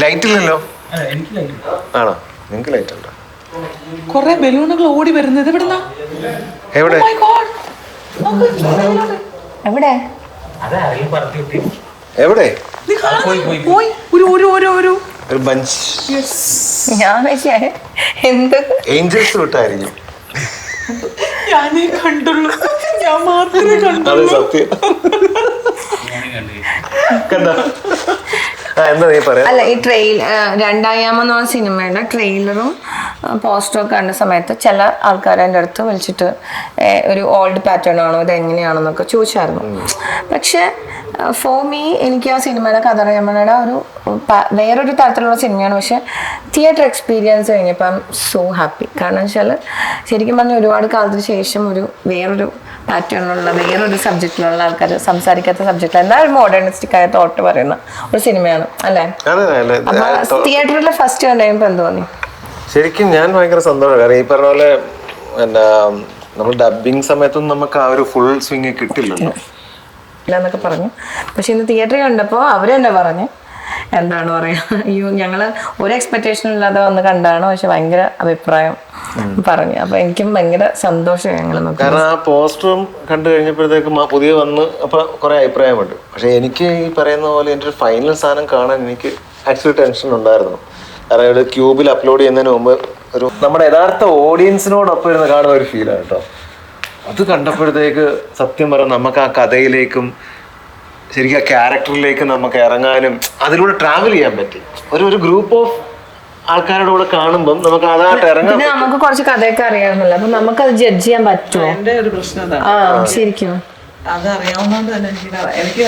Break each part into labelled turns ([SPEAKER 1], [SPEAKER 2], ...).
[SPEAKER 1] Light ഇല്ലല്ലോ
[SPEAKER 2] എനിക്ക് light
[SPEAKER 1] ആണോ? നിങ്ങക്ക് ലൈറ്റ് ഉണ്ടോ
[SPEAKER 3] കൊറേ ബലൂണുകൾ ഓടി വരുന്നത് എവിടുന്നാ?
[SPEAKER 1] എവിടെ?
[SPEAKER 3] Oh.
[SPEAKER 4] എവിടെ?
[SPEAKER 1] എവിടെ?
[SPEAKER 3] നീ
[SPEAKER 2] പോയി, പോയി,
[SPEAKER 3] പോയി. ഒരു ഒരു ഒരു ഒരു.
[SPEAKER 1] ഒരു ബഞ്ച്.
[SPEAKER 4] ഞാൻ എന്ത്?
[SPEAKER 1] ഏഞ്ചൽസ് വിട്ടായിരിക്കും.
[SPEAKER 3] ഞാനേ കണ്ടുള്ളൂ. ഞാൻ മാത്രമേ
[SPEAKER 1] കണ്ടു
[SPEAKER 3] കണ്ടുള്ളൂ.
[SPEAKER 1] സത്യം.
[SPEAKER 2] കണ്ടു?
[SPEAKER 1] എന്താ നീ
[SPEAKER 4] അല്ല ഈ ട്രെയിൽ രണ്ടായാമെന്ന് പറഞ്ഞ സിനിമയുടെ ട്രെയിലറും പോസ്റ്ററും ഒക്കെ കണ്ട സമയത്ത് ചില ആൾക്കാർ എന്റെ അടുത്ത് വിളിച്ചിട്ട് ഒരു ഓൾഡ് പാറ്റേൺ ആണോ ഇത് എങ്ങനെയാണെന്നൊക്കെ ചോദിച്ചായിരുന്നു. പക്ഷെ ഫോർ മീ എനിക്ക് ആ സിനിമയുടെ കഥറയമ്മയുടെ ഒരു വേറൊരു തരത്തിലുള്ള സിനിമയാണ്. പക്ഷെ തിയേറ്റർ എക്സ്പീരിയൻസ് കഴിഞ്ഞപ്പോൾ സോ ഹാപ്പി കാരണം വെച്ചാൽ ശരിക്കും പറഞ്ഞാൽ ഒരുപാട് കാലത്തിന് ശേഷം ഒരു വേറൊരു പാറ്റേണിലുള്ള വേറൊരു സബ്ജക്റ്റിലുള്ള ആൾക്കാർ സംസാരിക്കാത്ത സബ്ജക്റ്റിൽ എന്തായാലും മോഡേണിസ്റ്റിക് ആയ തോട്ട് പറയുന്ന ഒരു സിനിമയാണ് അല്ലേ? അപ്പൊ തിയേറ്ററിൽ ഫസ്റ്റ് കണ്ടപ്പോൾ എന്ത് തോന്നി?
[SPEAKER 1] ശരിക്കും ഞാൻ ഭയങ്കര സന്തോഷം. കാരണം ഈ പറഞ്ഞ പോലെ എന്താ നമ്മൾ ഡബിങ് സമയത്തൊന്നും നമുക്ക് ആ ഒരു ഫുൾ സ്വിങ് കിട്ടില്ലല്ലോ.
[SPEAKER 4] എന്നൊക്കെ പറഞ്ഞു. പക്ഷെ ഇന്ന് തിയേറ്ററിൽ കണ്ടപ്പോൾ അവർ തന്നെ പറഞ്ഞു എന്താണ് പറയുക അയ്യോ ഞങ്ങൾ ഒരു എക്സ്പെക്റ്റേഷൻ ഇല്ലാതെ വന്ന് കണ്ടാണ് പക്ഷെ ഭയങ്കര അഭിപ്രായം പറഞ്ഞു. അപ്പൊ എനിക്കും ഭയങ്കര സന്തോഷം ഞങ്ങൾ
[SPEAKER 1] കാരണം ആ പോസ്റ്ററും കണ്ടു കഴിഞ്ഞപ്പോഴത്തേക്കും ആ പുതിയ വന്ന് അപ്പൊ കുറെ അഭിപ്രായമുണ്ട്. പക്ഷെ എനിക്ക് ഈ പറയുന്ന പോലെ എന്റെ ഒരു ഫൈനൽ സാധനം കാണാൻ എനിക്ക് ആക്ച്വലി ടെൻഷൻ ഉണ്ടായിരുന്നു. കാരണം ഇവിടെ ക്യൂബിൽ അപ്ലോഡ് ചെയ്യുന്നതിന് മുമ്പ് ഒരു നമ്മുടെ യഥാർത്ഥ ഓഡിയൻസിനോടൊപ്പം ഇരുന്ന് കാണുന്ന ഒരു ഫീലാണ് കേട്ടോ. അത് കണ്ടപ്പോഴത്തേക്ക് സത്യം പറഞ്ഞാൽ നമുക്ക് ആ കഥയിലേക്കും ശരിക്കും ആ ക്യാരക്ടറിലേക്ക് നമുക്ക് ഇറങ്ങാനും അതിലൂടെ ട്രാവൽ ചെയ്യാൻ പറ്റി. ഒരു ഒരു ഗ്രൂപ്പ് ഓഫ് ആൾക്കാരുടെ കൂടെ കാണുമ്പം നമുക്ക് അതായിട്ട് ഇറങ്ങാം
[SPEAKER 4] പിന്നെ നമുക്ക് കുറച്ച് കഥയൊക്കെ അറിയാമല്ലോ അപ്പൊ അത് ജഡ്ജ് ചെയ്യാൻ പറ്റുമോ?
[SPEAKER 3] എന്റെ ഒരു പ്രശ്നം
[SPEAKER 4] ആ ശരിക്കും.
[SPEAKER 3] അത് അറിയാവുന്നതുകൊണ്ട് തന്നെ എനിക്ക് എനിക്ക്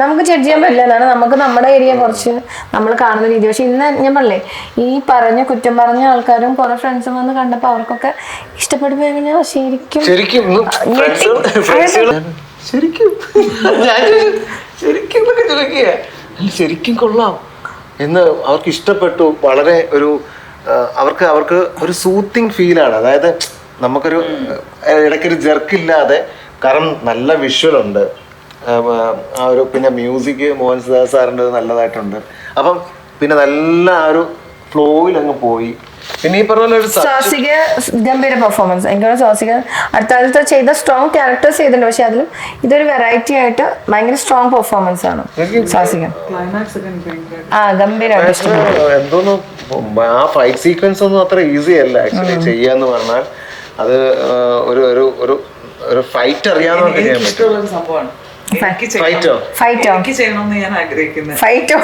[SPEAKER 4] നമുക്ക് ജഡ്ജ് ചെയ്യാൻ പറ്റില്ല. എന്നാണ് നമുക്ക് നമ്മുടെ ഏരിയ കുറച്ച് നമ്മൾ കാണുന്ന രീതി. പക്ഷെ ഇന്ന് ഞാൻ പറഞ്ഞേ ഈ പറഞ്ഞ കുറ്റം പറഞ്ഞ ആൾക്കാരും കുറെ ഫ്രണ്ട്സും വന്ന് കണ്ടപ്പോൾ അവർക്കൊക്കെ ഇഷ്ടപ്പെട്ടു പോയി കഴിഞ്ഞാൽ ശരിക്കും
[SPEAKER 1] ശരിക്കും ശരിക്കും. ശരിക്കും എന്നൊക്കെ ചോദിക്കുക. ശരിക്കും കൊള്ളാം. എന്ന് അവർക്ക് ഇഷ്ടപ്പെട്ടു. വളരെ ഒരു അവർക്ക് അവർക്ക് ഒരു സൂത്തിങ് ഫീലാണ് അതായത് നമുക്കൊരു ഇടയ്ക്കൊരു ജെർക്കില്ലാതെ കാരണം നല്ല വിഷ്വൽ ഉണ്ട്. ആ, ഒരു പിന്നെ മ്യൂസിക് മോഹൻ സിദ്ധാർത്ഥ് സാറിന്റെ നല്ലതായിട്ടുണ്ട്. അപ്പം പിന്നെ നല്ല ആ ഒരു ഫ്ലോയിൽ അങ്ങ് പോയി. പിന്നെ ഈ പറഞ്ഞ ഒരു
[SPEAKER 4] ഗംഭീര പെർഫോമൻസ് എനിക്ക് സാസിക അടുത്ത കാലത്ത് ചെയ്ത സ്ട്രോങ് ക്യാരക്ടേഴ്സ് ചെയ്തിട്ടുണ്ട്. പക്ഷെ അതിലും ഇതൊരു വെറൈറ്റി ആയിട്ട് ഭയങ്കര സ്ട്രോങ് പെർഫോമൻസ് ആണ് സാസിക.
[SPEAKER 3] ക്ലൈമാക്സ് ഒക്കെ എനിക്ക്
[SPEAKER 4] ആ ഗംഭീരമായിട്ട്
[SPEAKER 1] എന്തോന്ന് ആ ഫൈറ്റ് സീക്വൻസ് ഒന്നും അത്ര ഈസി അല്ല ആക്ച്വലി ചെയ്യാന്ന് പറഞ്ഞാൽ. അത് ഒരു ഒരു ഒരു ഫൈറ്റ് അറിയാവുന്നവർക്ക് ചെയ്യാൻ പറ്റും.
[SPEAKER 3] സംഭവമാണ്.
[SPEAKER 1] ഫൈറ്റോ
[SPEAKER 4] ഫൈറ്റോ
[SPEAKER 3] എനിക്ക് ചെയ്യണമെന്ന് ഞാൻ ആഗ്രഹിക്കുന്നത്
[SPEAKER 4] ഫൈറ്റോ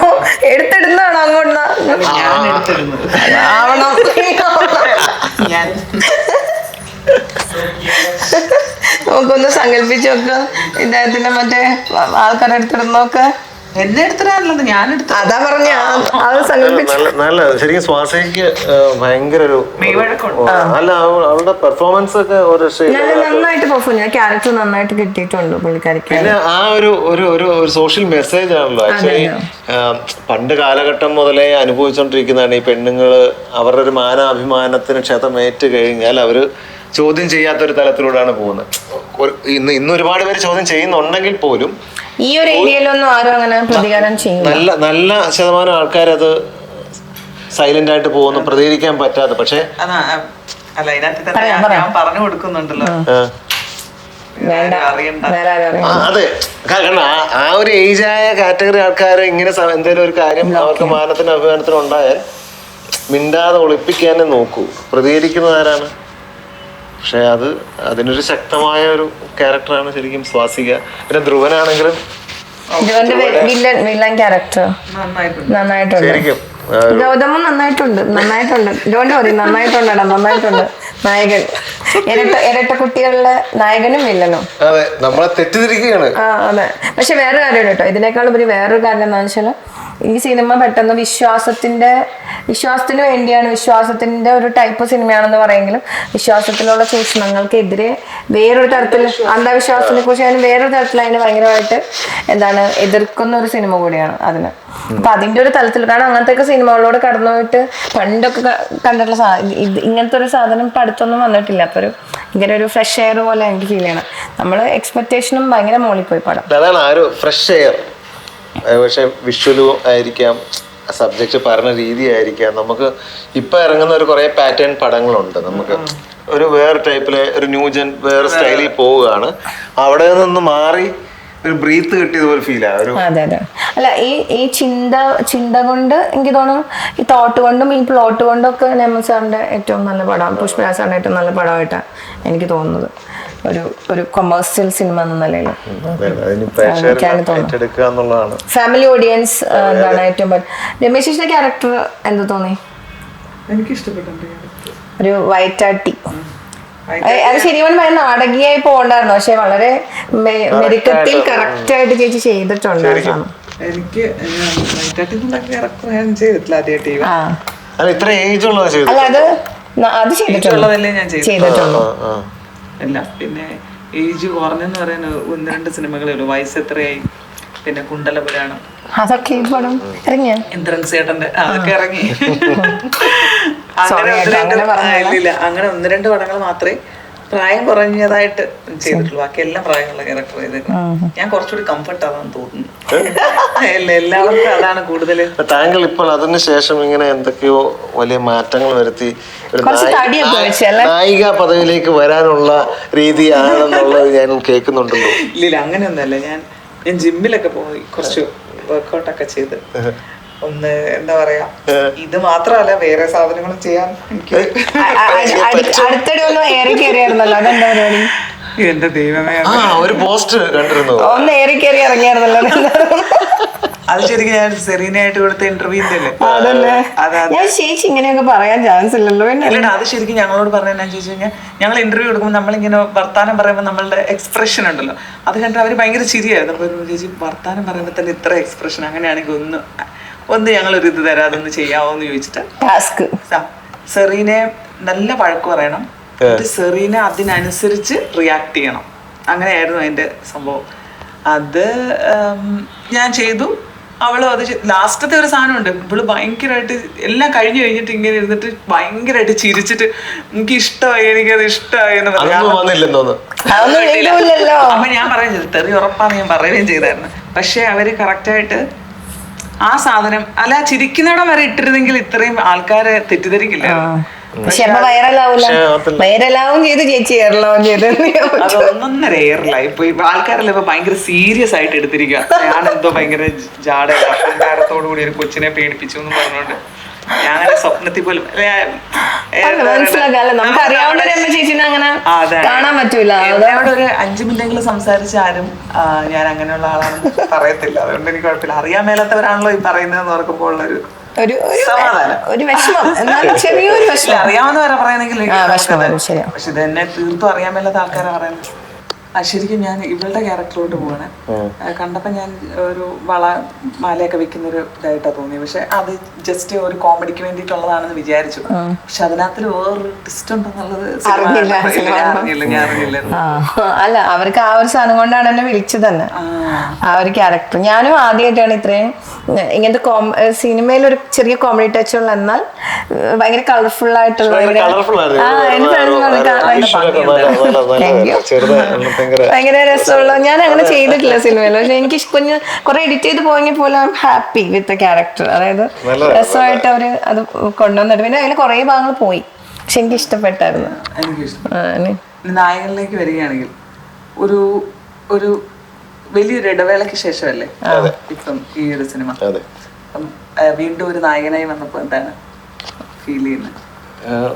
[SPEAKER 4] എടുത്തിടുന്നതാണോ അങ്ങോട്ട്?
[SPEAKER 3] ഞാൻ എടുത്തിരുന്നത്
[SPEAKER 4] ആവണം.
[SPEAKER 3] ഞാൻ.
[SPEAKER 4] നമുക്കൊന്ന് സങ്കല്പിച്ചു നോക്ക്. ഇദ്ദേഹത്തിന്റെ മറ്റേ ആൾക്കാരെ എടുത്തിടുന്നൊക്കെ
[SPEAKER 3] എന്നെ എടുത്തിട്ടാണല്ലോ ഞാൻ എടുത്തു
[SPEAKER 4] അതാ പറഞ്ഞ അത് സങ്കല്പിച്ച്.
[SPEAKER 1] നല്ല നല്ല ശരിക്കും ഭയങ്കര ഒരു
[SPEAKER 3] മെയ്വഴക്കം
[SPEAKER 1] ഓ, അല്ല അവ- അവളുടെ പെർഫോമൻസ് ഒക്കെ ഒരു രക്ഷയില്ല.
[SPEAKER 4] നല്ല നന്നായിട്ട് പെർഫോം ചെയ്യാം ക്യാരക്ടർ നന്നായിട്ട് കിട്ടിയിട്ടുണ്ട് പുള്ളിക്കാരിക്ക്.
[SPEAKER 1] പിന്നെ ആ ഒരു ഒരു ഒരു ഒരു സോഷ്യൽ മെസ്സേജ് ആണല്ലോ. ആക്ച്വലി പണ്ട് കാലഘട്ടം മുതലേ അനുഭവിച്ചുകൊണ്ടിരിക്കുന്നതാണ് ഈ പെണ്ണുങ്ങൾ അവരുടെ ഒരു മാനാഭിമാനത്തിന് ക്ഷതമേറ്റ് കഴിഞ്ഞാൽ അവർ ചോദ്യം ചെയ്യാത്ത ഒരു തലത്തിലൂടെയാണ് പോകുന്നത്. ഇന്ന് ഇന്ന് ഒരുപാട് പേര് ചോദ്യം ചെയ്യുന്നുണ്ടെങ്കിൽ പോലും
[SPEAKER 4] ഈ ഒരു ഏരിയയിലൊന്നും ആരും അങ്ങനെ പ്രതികാരം ചെയ്യും
[SPEAKER 1] നല്ല നല്ല ശതമാനം ആൾക്കാർ അത് സൈലന്റ് ആയിട്ട് പോകുന്നു പ്രതികരിക്കാൻ പറ്റാതെ. പക്ഷേ
[SPEAKER 3] അതാ അല്ല ഇതിനകത്ത് തന്നെ ഞാൻ- പറഞ്ഞു കൊടുക്കുന്നുണ്ടല്ലോ.
[SPEAKER 1] അതെ. കാരണം ആ ഒരു ഏജ് ആയ കാറ്റഗറി ആൾക്കാർ ഇങ്ങനെ എന്തെങ്കിലും ഒരു കാര്യം അവർക്ക് മാനത്തിനും അഭിമാനത്തിനും ഉണ്ടായാൽ മിണ്ടാതെ ഒളിപ്പിക്കാനേ നോക്കൂ. പ്രതികരിക്കുന്നത് ആരാണ്? പക്ഷെ അത് അതിനൊരു ശക്തമായ ഒരു ക്യാരക്ടറാണ് ശരിക്കും സ്വാസിക. പിന്നെ ധ്രുവനാണെങ്കിലും
[SPEAKER 4] വില്ലൻ വില്ലൻ ക്യാരക്ടർ.
[SPEAKER 3] നന്നായിട്ടുണ്ട്.
[SPEAKER 4] നന്നായിട്ടുണ്ട്.
[SPEAKER 1] ശരിക്കും ആ,
[SPEAKER 4] നന്നായിട്ടുണ്ട് നന്നായിട്ടുണ്ട്. ഡോണ്ട് വറി നന്നായിട്ടുണ്ടടാ നന്നായിട്ടുണ്ട്. നായകൻ. ഇരട്ട ഇരട്ട കുട്ടികളിലെ നായകനും വില്ലനും.
[SPEAKER 1] അതെ നമ്മളെ തെറ്റിദ്ധരിക്കുകയാണ്.
[SPEAKER 4] ആ അതെ. പക്ഷെ വേറെ കാര്യം കേട്ടോ. ഇതിനേക്കാൾ ഉപരി വേറൊരു കാര്യം എന്താണെന്ന് വെച്ചാൽ ഈ സിനിമ പെട്ടെന്ന് വിശ്വാസത്തിന്റെ വിശ്വാസത്തിന് വേണ്ടിയാണ് വിശ്വാസത്തിന്റെ ഒരു ടൈപ്പ് സിനിമയാണെന്ന് പറയെങ്കിലും വിശ്വാസത്തിലുള്ള ചൂഷണങ്ങൾക്കെതിരെ വേറൊരു തരത്തിൽ അന്ധവിശ്വാസത്തിനെ കുറിച്ച് ഞാൻ വേറൊരു തരത്തിൽ അതിന് ഭയങ്കരമായിട്ട് എന്താണ് എതിർക്കുന്ന ഒരു സിനിമ കൂടിയാണ് അതിന്. അപ്പൊ അതിന്റെ ഒരു തലത്തിൽ കാരണം അങ്ങനത്തെ ഒക്കെ സിനിമകളോട് കടന്നുപോയിട്ട് പണ്ടൊക്കെ ക- കണ്ടിട്ടുള്ള ഇങ്ങനത്തെ ഒരു സാധനം ഇപ്പൊ അടുത്തൊന്നും വന്നിട്ടില്ല. അപ്പൊ ഒരു ഇങ്ങനെ ഒരു ഫ്രഷ് എയർ പോലെ എനിക്ക് ഫീൽ ചെയ്യണം. നമ്മൾ എക്സ്പെക്ടേഷനും ഭയങ്കര മോളിൽ പോയി പടം
[SPEAKER 1] ഫ്രഷ് എയർ പക്ഷെ വിഷ്വലും ആയിരിക്കാം സബ്ജക്റ്റ് പറഞ്ഞ രീതി ആയിരിക്കാം. നമുക്ക് ഇപ്പൊ ഇറങ്ങുന്ന ഒരു കുറെ പാറ്റേൺ പടങ്ങളുണ്ട്. നമുക്ക് ഒരു വേറെ ടൈപ്പിലെ ഒരു ന്യൂജൻ വേറെ സ്റ്റൈലിൽ പോവുകയാണ്. അവിടെ നിന്ന് മാറി ഒരു ബ്രീത്ത് കിട്ടിയതുപോലെ ഫീൽ
[SPEAKER 4] അതെ അതെ. അല്ല ഈ ഈ ചിന്ത ചിന്ത കൊണ്ട് എനിക്ക് തോന്നുന്നു ഈ തോട്ട് കൊണ്ടും ഈ പ്ലോട്ട് കൊണ്ടും ഒക്കെ നെമ സാറിന്റെ ഏറ്റവും നല്ല പടം പുഷ്പരാജ് സാറിന്റെ ഏറ്റവും നല്ല പടമായിട്ടാണ് എനിക്ക് തോന്നുന്നത്. ഒരു ഒരു കൊമേഴ്സ്യൽ സിനിമ എന്ന നിലയിൽ. ഫാമിലി ഓഡിയൻസ് എന്താണ് ഏറ്റവും പ- ക്യാരക്ടർ എന്ത് തോന്നി?
[SPEAKER 3] എനിക്ക് ഇഷ്ടപ്പെട്ടുണ്ട്
[SPEAKER 4] ഒരു വൈറ്റാട്ടി.
[SPEAKER 3] ആട്ടി
[SPEAKER 4] അത് ശരിക്കും പറഞ്ഞാൽ നാടകീയായി പോകണ്ടായിരുന്നു. പക്ഷെ വളരെ മെരുക്കത്തിൽ കറക്റ്റ് ആയിട്ട് ചേച്ചി ചെയ്തിട്ടുണ്ടായിരുന്നു
[SPEAKER 3] എനിക്ക് ക്യാരക്ടർ ഞാൻ ചെയ്തിട്ടില്ല ആദ്യമായിട്ട്
[SPEAKER 4] ആ.
[SPEAKER 1] അല്ല ഇത്ര ഏജ് ഉള്ളത്
[SPEAKER 4] അല്ല അത് അത്
[SPEAKER 3] ഞാൻ
[SPEAKER 1] ചെയ്തിട്ടുള്ളൂ.
[SPEAKER 3] അല്ല പിന്നെ ഏജ് കുറഞ്ഞെന്ന് പറയാൻ ഒന്ന് രണ്ട് സിനിമകളേ ഉള്ളൂ. വയസ്സ് എത്രയായി? പിന്നെ കുണ്ടല പുരാണം
[SPEAKER 4] അതൊക്കെ ഈ പടം ഇറങ്ങിയ?
[SPEAKER 3] അതൊക്കെ ഇറങ്ങി. അങ്ങനെ ഒന്ന് രണ്ട്
[SPEAKER 4] അങ്ങനെ
[SPEAKER 3] ഒന്ന് രണ്ട് പടങ്ങൾ മാത്രമേ പ്രായം കുറഞ്ഞതായിട്ട് ചെയ്തിട്ടുള്ളൂ. ബാക്കി എല്ലാം പ്രായമുള്ള ക്യാരക്ടർ ചെയ്തേക്കുന്നത് ഞാൻ കുറച്ചുകൂടി കംഫർട്ട് ആവാൻ തോന്നുന്നു. എല്ലാവർക്കും അതാണ് കൂടുതൽ
[SPEAKER 1] താങ്കൾ ഇപ്പോൾ അതിനുശേഷം ഇങ്ങനെ എന്തൊക്കെയോ വലിയ മാറ്റങ്ങൾ വരുത്തി ഒരു? നായിക പദവിയിലേക്ക് വരാനുള്ള രീതിയാണെന്നുള്ളത് ഞാൻ കേൾക്കുന്നുണ്ടല്ലോ.
[SPEAKER 3] ഇല്ല അങ്ങനെയൊന്നല്ല ഞാൻ ഞാൻ ജിമ്മിലൊക്കെ പോയി കുറച്ച് വർക്കൗട്ടൊക്കെ ചെയ്ത്. ഒന്ന് എന്താ പറയാ ഇത് മാത്രമല്ല വേറെ സാധനങ്ങളും ചെയ്യാൻ എനിക്ക്
[SPEAKER 4] അടുത്തിടെ ഒന്ന് ഏറി കയറിയായിരുന്നല്ലോ? അതെന്താ
[SPEAKER 3] എന്റെ ദൈവമേ.
[SPEAKER 1] ആ ഒരു പോസ്റ്റ് കണ്ടിരുന്നു.
[SPEAKER 4] ഒന്ന് ഏറി കയറി ഇറങ്ങിയായിരുന്നല്ലോ.
[SPEAKER 3] അത് ശരിക്കും ഞാൻ സെറീനയായിട്ട് കൊടുത്ത ഇന്റർവ്യൂ അല്ലേ?
[SPEAKER 4] അതല്ലേ.
[SPEAKER 3] അതെ അതെ.
[SPEAKER 4] ഞാൻ ചേച്ചി ഇങ്ങനെയൊക്കെ പറയാൻ ചാൻസ് ഇല്ലല്ലോ.
[SPEAKER 3] അല്ലടാ അത് ശരിക്കും ഞങ്ങളോട് പറഞ്ഞ എന്നാ ചോദിച്ചു കഴിഞ്ഞാൽ ഞങ്ങൾ ഇന്റർവ്യൂ കൊടുക്കുമ്പോൾ നമ്മളിങ്ങനെ വർത്താനം പറയുമ്പോൾ നമ്മളുടെ എക്സ്പ്രഷൻ ഉണ്ടല്ലോ. അത് കണ്ടിട്ട് അവർ ഭയങ്കര ചിരിയായിരുന്നു. അപ്പോൾ ഒരു ചേച്ചി വർത്താനം പറയുമ്പോൾ തന്നെ ഇത്ര എക്സ്പ്രഷൻ അങ്ങനെയാണെങ്കിൽ ഒന്ന് ഒന്ന് ഞങ്ങളൊരു ഇത് തരാതൊന്ന് ചെയ്യാമോ എന്ന് ചോദിച്ചിട്ട്
[SPEAKER 4] ടാസ്ക്
[SPEAKER 3] സെറീനെ നല്ല വഴക്ക് പറയണം. എന്നിട്ട് സെറീന അതിനനുസരിച്ച് റിയാക്ട് ചെയ്യണം. അങ്ങനെയായിരുന്നു അതിന്റെ സംഭവം. അത് ഞാൻ ചെയ്തു. അവളും അത് ലാസ്റ്റത്തെ ഒരു സാധനം സാധനമുണ്ട്. ഇവൾ ഭയങ്കരമായിട്ട് എല്ലാം കഴിഞ്ഞു കഴിഞ്ഞിട്ട് ഇങ്ങനെ ഇരുന്നിട്ട് ഭയങ്കരമായിട്ട് ചിരിച്ചിട്ട് എനിക്ക് ഇഷ്ടമായി എനിക്കത് ഇഷ്ടമായി എന്ന്
[SPEAKER 4] ഇല്ലല്ലോ.
[SPEAKER 3] അപ്പൊ ഞാൻ പറയുകയും ചെയ്തു തെറി ഉറപ്പാന്ന് ഞാൻ പറയുകയും ചെയ്തായിരുന്നു. പക്ഷെ അവർ കറക്റ്റായിട്ട് ആ സാധനം അല്ല ചിരിക്കുന്നിടം വരെ ഇട്ടിരുന്നെങ്കിൽ ഇത്രയും ആൾക്കാരെ തെറ്റിദ്ധരിക്കില്ല
[SPEAKER 4] പക്ഷെ അപ്പൊ വൈറലാവൂല
[SPEAKER 1] പക്ഷേ അതിൽ-
[SPEAKER 4] വൈറലാവും ചെയ്ത് ചേച്ചി എയർലാവും ചെയ്ത്
[SPEAKER 3] അത് ഒന്നൊന്നര എയറിലായി ഇപ്പൊ ഇപ്പൊ ആൾക്കാരെല്ലാം ഇപ്പൊ ഭയങ്കര സീരിയസ് ആയിട്ട് എടുത്തിരിക്കുക ഞാൻ എന്തോ ഭയങ്കര ജാട അഹങ്കാരത്തോടു കൂടി ഒരു കൊച്ചിനെ പേടിപ്പിച്ചു എന്ന് പറഞ്ഞോണ്ട് ഞാൻ അങ്ങനെ സ്വപ്നത്തിൽ പോലും
[SPEAKER 4] മനസ്സിലാക്കാല്ല നമുക്ക് അറിയാവുന്ന ചേച്ചിനെ അങ്ങനെ കാണാൻ പറ്റൂല.
[SPEAKER 3] ഒരു അഞ്ചു മിനിറ്റെങ്കിലും സംസാരിച്ച ആരും ആ, ഞാൻ അങ്ങനെയുള്ള ആളാണെന്ന് പറയത്തില്ല. അതുകൊണ്ട് എനിക്ക് കുഴപ്പമില്ല. അറിയാൻ മേലാത്തവരാണല്ലോ ഈ പറയുന്നതെന്ന് ഓർക്കുമ്പോൾ ഉള്ളൊരു
[SPEAKER 4] ഒരു ഒരു വിഷമം. എന്നാലും ചെറിയൊരു വിഷമം.
[SPEAKER 3] അറിയാവുന്നവരെ പറയുന്നെങ്കിൽ പക്ഷെ ഇതെന്നെ തീർത്തും അറിയാൻ മേലാത്ത ആൾക്കാരെ പറയുന്നത്. ശരിക്കും ഞാൻ ഇവളുടെ ക്യാരക്ടറിലോട്ട് പോവാണ്. കണ്ടപ്പോ ഞാൻ ഒരു വള മാലയൊക്കെ വെക്കുന്ന ഒരു ഇതായിട്ടാ തോന്നി. പക്ഷെ അത് ജസ്റ്റ് ഒരു കോമഡിക്ക് വേണ്ടിയിട്ടുള്ളതാണെന്ന് വിചാരിച്ചു. പക്ഷെ അതിനകത്ത് വേറൊരു ട്വിസ്റ്റ് ഉണ്ടെന്നുള്ളത്
[SPEAKER 4] അറിഞ്ഞില്ല,
[SPEAKER 3] ഞാൻ. അറിഞ്ഞില്ല
[SPEAKER 4] അല്ല അവർക്ക് ആ ഒരു സാധനം കൊണ്ടാണ് എന്നെ വിളിച്ചത് തന്നെ ആ. ഒരു ക്യാരക്ടർ. ഞാനും ആദ്യമായിട്ടാണ് ഇത്രയും ഇങ്ങനത്തെ കോം സിനിമയിൽ ഒരു ചെറിയ കോമഡി ടച്ച് ഉള്ള എന്നാൽ ഭയങ്കര കളർഫുൾ ആയിട്ടുള്ള
[SPEAKER 1] ഭയങ്കര
[SPEAKER 4] രസമുള്ള ഞാൻ അങ്ങനെ ചെയ്തിട്ടില്ല സിനിമയിൽ പക്ഷെ എനിക്ക് കുഞ്ഞ് കുറെ എഡിറ്റ് ചെയ്ത് പോയെങ്കിൽ പോലും ഹാപ്പി വിത്ത് ക്യാരക്ടർ അതായത് രസമായിട്ട് അവർ അത് കൊണ്ടുവന്നിട്ട്. പിന്നെ അതിൽ കുറെ ഭാഗങ്ങൾ പോയി. പക്ഷെ എനിക്ക് ഇഷ്ടപ്പെട്ടായിരുന്നു.
[SPEAKER 3] നായകനിലേക്ക് വരികയാണെങ്കിൽ ഒരു ഒരു വലിയൊരു ഇടവേളയ്ക്ക് ശേഷമല്ലേ ഇപ്പം ഈ ഒരു സിനിമ? വീണ്ടും ഒരു നായകനായി വന്നപ്പോൾ എന്താണ് ഫീൽ ചെയ്യുന്നത്?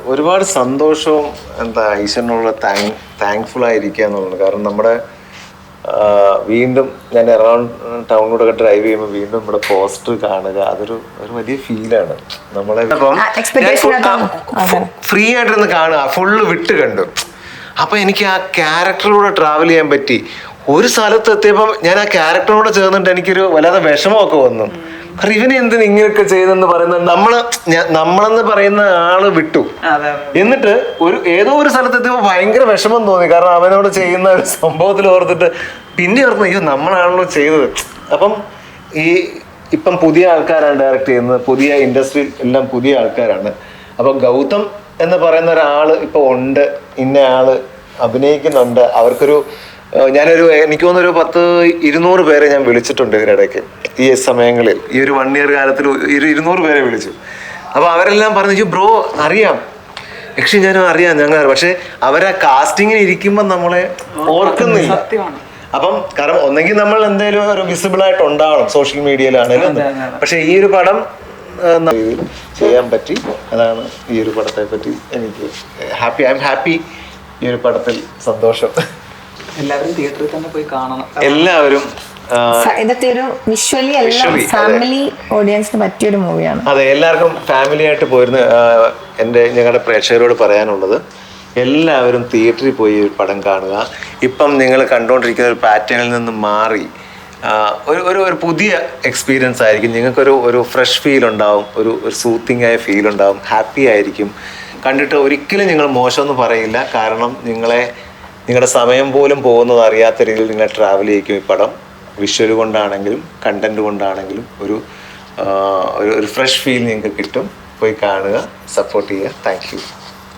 [SPEAKER 1] ഒരുപാട് സന്തോഷവും എന്താ ഈശ്വരനുള്ള താങ്ക് താങ്ക്ഫുൾ ആയിരിക്കുക എന്നുള്ളത് കാരണം നമ്മുടെ വീണ്ടും ഞാൻ എറണാകുളം ടൗണിലൂടെ ഒക്കെ ഡ്രൈവ് ചെയ്യുമ്പോൾ വീണ്ടും നമ്മുടെ പോസ്റ്റർ കാണുക അതൊരു ഒരു വലിയ ഫീലാണ് നമ്മളെ. ഫ്രീ ആയിട്ടിരുന്ന് കാണുക ഫുള്ള് വിട്ട് കണ്ടു. അപ്പൊ എനിക്ക് ആ ക്യാരക്ടറിലൂടെ ട്രാവൽ ചെയ്യാൻ പറ്റി. ഒരു സ്ഥലത്ത് എത്തിയപ്പോൾ ഞാൻ ആ ക്യാരക്ടറിനോട് ചേർന്നിട്ട് എനിക്കൊരു വല്ലാതെ വിഷമമൊക്കെ വന്നു. കാരണം ഇവന് എന്തിനു ഇങ്ങനെയൊക്കെ ചെയ്തെന്ന് പറയുന്നത് നമ്മൾ നമ്മളെന്ന് പറയുന്ന ആൾ വിട്ടു. എന്നിട്ട് ഒരു ഏതോ ഒരു സ്ഥലത്ത് എത്തിയപ്പോ ഭയങ്കര വിഷമം തോന്നി. കാരണം അവനോട് ചെയ്യുന്ന ഒരു സംഭവത്തിൽ ഓർത്തിട്ട് പിന്നെ ഓർമ്മ അയ്യോ നമ്മളാണല്ലോ ചെയ്തത്. അപ്പം ഈ ഇപ്പം പുതിയ ആൾക്കാരാണ് ഡയറക്റ്റ് ചെയ്യുന്നത്. പുതിയ ഇൻഡസ്ട്രി എല്ലാം പുതിയ ആൾക്കാരാണ്. അപ്പൊ ഗൗതം എന്ന് പറയുന്ന ഒരാൾ ഇപ്പൊ ഉണ്ട്. ഇന്ന ആൾ അഭിനയിക്കുന്നുണ്ട്. അവർക്കൊരു ഞാനൊരു എനിക്ക് തോന്നുന്നു ഒരു പത്ത് ഇരുന്നൂറ് പേരെ ഞാൻ വിളിച്ചിട്ടുണ്ട് ഇതിനിടയ്ക്ക് ഈ സമയങ്ങളിൽ. ഈ ഒരു വൺ ഇയർ കാലത്തിൽ ഒരു ഇരുന്നൂറ് പേരെ വിളിച്ചു. അപ്പോൾ അവരെല്ലാം പറഞ്ഞു ബ്രോ അറിയാം. യക്ഷി ഞാനും അറിയാം ഞങ്ങൾ പക്ഷെ അവരെ കാസ്റ്റിങ്ങിന് ഇരിക്കുമ്പോൾ നമ്മളെ ഓർക്കുന്നില്ല. അപ്പം കാരണം ഒന്നെങ്കിൽ നമ്മൾ എന്തെങ്കിലും ഒരു വിസിബിൾ ആയിട്ട് ഉണ്ടാവണം സോഷ്യൽ മീഡിയയിലാണെങ്കിലും. പക്ഷെ ഈ ഒരു പടം ചെയ്യാൻ പറ്റി. അതാണ് ഈ ഒരു പടത്തെ പറ്റി എനിക്ക് ഹാപ്പി ഐ എം ഹാപ്പി. ഈ ഒരു പടത്തിൽ സന്തോഷം.
[SPEAKER 3] എല്ലാവരും തിയേറ്ററിൽ തന്നെ പോയി കാണണം.
[SPEAKER 1] എല്ലാവരും
[SPEAKER 4] ഇതൊക്കെ ഒരു വിഷ്വലി എല്ലാം. ഫാമിലി ഓഡിയൻസിന് പറ്റിയൊരു മൂവിയാണ്
[SPEAKER 1] അതെ എല്ലാവർക്കും ഫാമിലി ആയിട്ട് പോയിരുന്ന എന്റെ ഞങ്ങളുടെ പ്രേക്ഷകരോട് പറയാനുള്ളത് എല്ലാവരും തിയേറ്ററിൽ പോയി ഒരു പടം കാണുക. ഇപ്പം നിങ്ങൾ കണ്ടുകൊണ്ടിരിക്കുന്ന ഒരു പാറ്റേണിൽ നിന്ന് മാറി ഒരു ഒരു ഒരു പുതിയ എക്സ്പീരിയൻസ് ആയിരിക്കും. നിങ്ങൾക്കൊരു ഒരു ഫ്രഷ് ഫീൽ ഉണ്ടാവും ഒരു ഒരു സൂത്തിങ് ആയ ഫീൽ ഉണ്ടാവും ഹാപ്പി ആയിരിക്കും. കണ്ടിട്ട് ഒരിക്കലും നിങ്ങൾ മോശമൊന്നും പറയില്ല. കാരണം നിങ്ങളെ നിങ്ങളുടെ സമയം പോലും പോകുന്നത് അറിയാത്ത രീതിയിൽ നിങ്ങളെ ട്രാവൽ ചെയ്യിക്കും ഈ പടം. വിഷ്വൽ കൊണ്ടാണെങ്കിലും കണ്ടന്റ് കൊണ്ടാണെങ്കിലും ഒരു ഒരു ഫ്രഷ് ഫീൽ നിങ്ങൾക്ക് കിട്ടും. പോയി കാണുക സപ്പോർട്ട് ചെയ്യുക. താങ്ക്